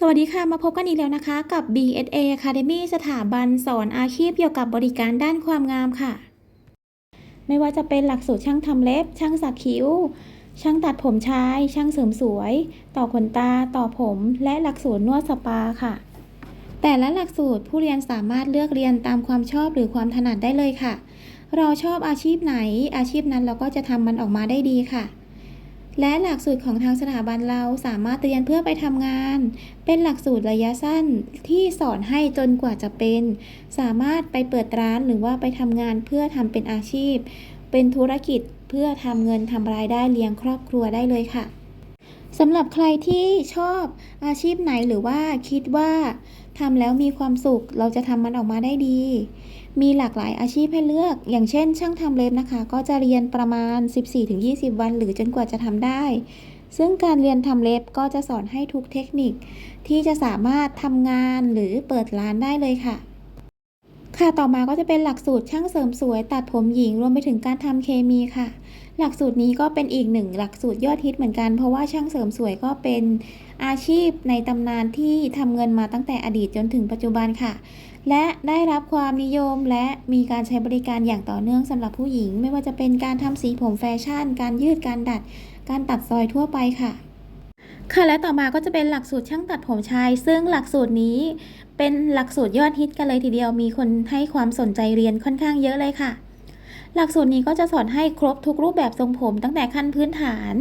สวัสดีค่ะ มาพบกันอีกแล้วนะคะ กับ BSA Academy สถาบันสอนอาชีพเกี่ยวกับบริการด้านความงามค่ะ ไม่ว่าจะเป็นหลักสูตรช่างทำเล็บ ช่างสักคิ้ว ช่างตัดผมชาย ช่างเสริมสวย ต่อขนตา ต่อผม และหลักสูตรนวดสปาค่ะ แต่ละหลักสูตรผู้เรียนสามารถเลือกเรียนตามความชอบหรือความถนัดได้เลยค่ะ เราชอบอาชีพไหน อาชีพนั้นเราก็จะทำมันออกมาได้ดีค่ะ และหลักสูตรของทางสถาบันเราสามารถเรียนเพื่อไปทำงาน เป็นหลักสูตรระยะสั้นที่สอนให้จนกว่าจะเป็น สามารถไปเปิดร้านหรือว่าไปทำงานเพื่อทำเป็นอาชีพ เป็นธุรกิจเพื่อทำเงินทำรายได้เลี้ยงครอบครัวได้เลยค่ะ สำหรับใครที่ชอบอาชีพไหนหรือว่าคิดว่าทำแล้วมีความสุขเราจะทำมันออกมาได้ดี มีหลากหลายอาชีพให้เลือก อย่างเช่น ช่างทำเล็บนะคะ ก็จะเรียนประมาณ 14-20 วัน หรือจนกว่าจะทำได้ ซึ่งการเรียนทำเล็บก็จะสอนให้ทุกเทคนิค ที่จะสามารถทำงานหรือเปิดร้านได้เลยค่ะ ค่ะต่อมาก็จะเป็นหลักสูตรช่างเสริมสวยตัดผมหญิงรวมไปถึงการทำเคมีค่ะ หลักสูตรนี้ก็เป็นอีกหนึ่งหลักสูตรยอดฮิตเหมือนกันเพราะว่าช่างเสริมสวยก็เป็นอาชีพในตำนานที่ทำเงินมาตั้งแต่อดีตจนถึงปัจจุบันค่ะ และได้รับความนิยมและมีการใช้บริการอย่างต่อเนื่องสำหรับผู้หญิง ไม่ว่าจะเป็นการทำสีผมแฟชั่น การยืดการดัด การตัดซอยทั่วไปค่ะ ค่ะและต่อมาก็จะเป็นหลักสูตรช่างตัดผมชาย ซึ่งหลักสูตรนี้เป็นหลักสูตรยอดฮิตกันเลยทีเดียวมีคนให้ความสนใจเรียนค่อนข้างเยอะเลยค่ะ หลักสูตรนี้ก็จะสอนให้ครบทุกรูปแบบทรงผมตั้งแต่ขั้นพื้นฐาน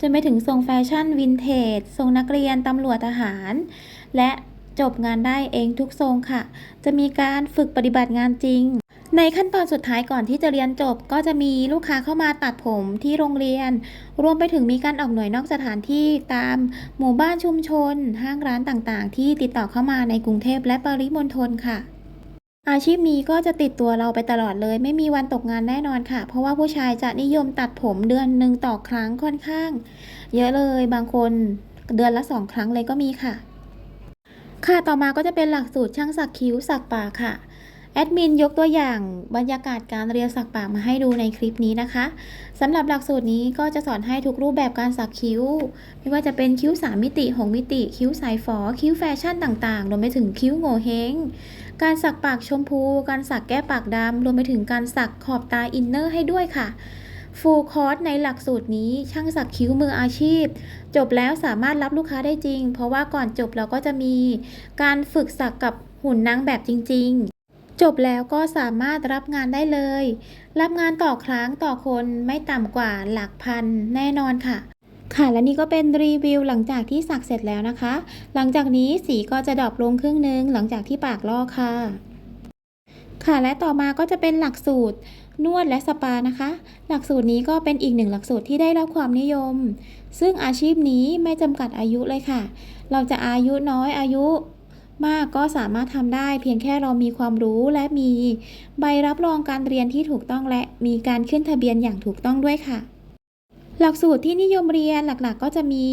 จนไปถึงทรงแฟชั่นวินเทจทรงนักเรียนตำรวจทหาร และจบงานได้เองทุกทรงค่ะ จะมีการฝึกปฏิบัติงานจริง ในขั้นตอนสุดท้ายก่อนที่จะเรียนจบ ก็จะมีลูกค้าเข้ามาตัดผมที่โรงเรียน รวมไปถึงมีการออกหน่วยนอกสถานที่ตามหมู่บ้านชุมชน ห้างร้านต่างๆ ที่ติดต่อเข้ามาในกรุงเทพและปริมณฑลค่ะ อาชีพนี้ก็จะติดตัวเราไปตลอดเลย ไม่มีวันตกงานแน่นอนค่ะ เพราะว่าผู้ชายจะนิยมตัดผมเดือนหนึ่งต่อครั้งค่อนข้าง เยอะเลยบางคนเดือนละสองครั้งเลยก็มีค่ะ ค่ะต่อมาก็จะเป็นหลักสูตรช่างสักคิ้วสักปากค่ะ แอดมินยกตัวอย่างบรรยากาศการเรียนสักปากมาให้ดูในคลิปนี้นะคะสำหรับหลักสูตรนี้ก็จะสอนให้ทุกรูปแบบการสักคิ้ว ไม่ว่าจะเป็นคิ้ว 3 มิติ 6 มิติ คิ้วสายฝอ คิ้วแฟชั่นต่างๆ รวมไปถึงคิ้วโง่เฮงการสักปากชมพู การสักแก้ปากดำรวมไปถึงการสักขอบตาอินเนอร์ให้ด้วยค่ะฟูลคอร์สในหลักสูตรนี้ช่างสักคิ้วมืออาชีพ จบแล้วสามารถรับลูกค้าได้จริง เพราะว่าก่อนจบเราก็จะมีการฝึกสักกับหุ่นนางแบบจริง ๆ จบแล้วก็สามารถรับงานได้เลย รับงานต่อครั้งต่อคนไม่ต่ำกว่าหลักพันแน่นอนค่ะ ค่ะและนี่ก็เป็นรีวิวหลังจากที่สักเสร็จแล้วนะคะ หลังจากนี้สีก็จะดรอปลงครึ่งนึงหลังจากที่ปากลอกค่ะ ค่ะและต่อมาก็จะเป็นหลักสูตรนวดและสปานะคะ หลักสูตรนี้ก็เป็นอีกหนึ่งหลักสูตรที่ได้รับความนิยม ซึ่งอาชีพนี้ไม่จำกัดอายุเลยค่ะ เราจะอายุน้อยอายุ มากก็สามารถทำได้ เพียงแค่เรามีความรู้และมีใบรับรองการเรียนที่ถูกต้องและมีการขึ้นทะเบียนอย่างถูกต้องด้วยค่ะ หลักสูตรที่นิยมเรียนหลักๆ ก็จะมี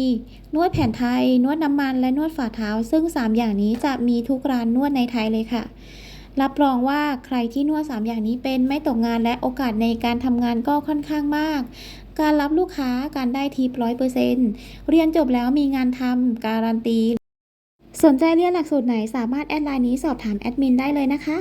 นวดแผนไทย นวดน้ำมันและนวดฝ่าเท้า ซึ่ง 3 อย่างนี้จะมีทุกร้านนวดในไทยเลยค่ะ รับรองว่าใครที่นวด 3 อย่างนี้เป็นไม่ตกงานและโอกาสในการทำงานก็ค่อนข้างมากการรับลูกค้าการได้ทิปร้อยเปอร์เซ็นต์เรียนจบแล้วมีงานทำการันตี สนใจเรียนหลักสูตรไหนสามารถแอดไลน์นี้สอบถามแอดมินได้เลยนะคะ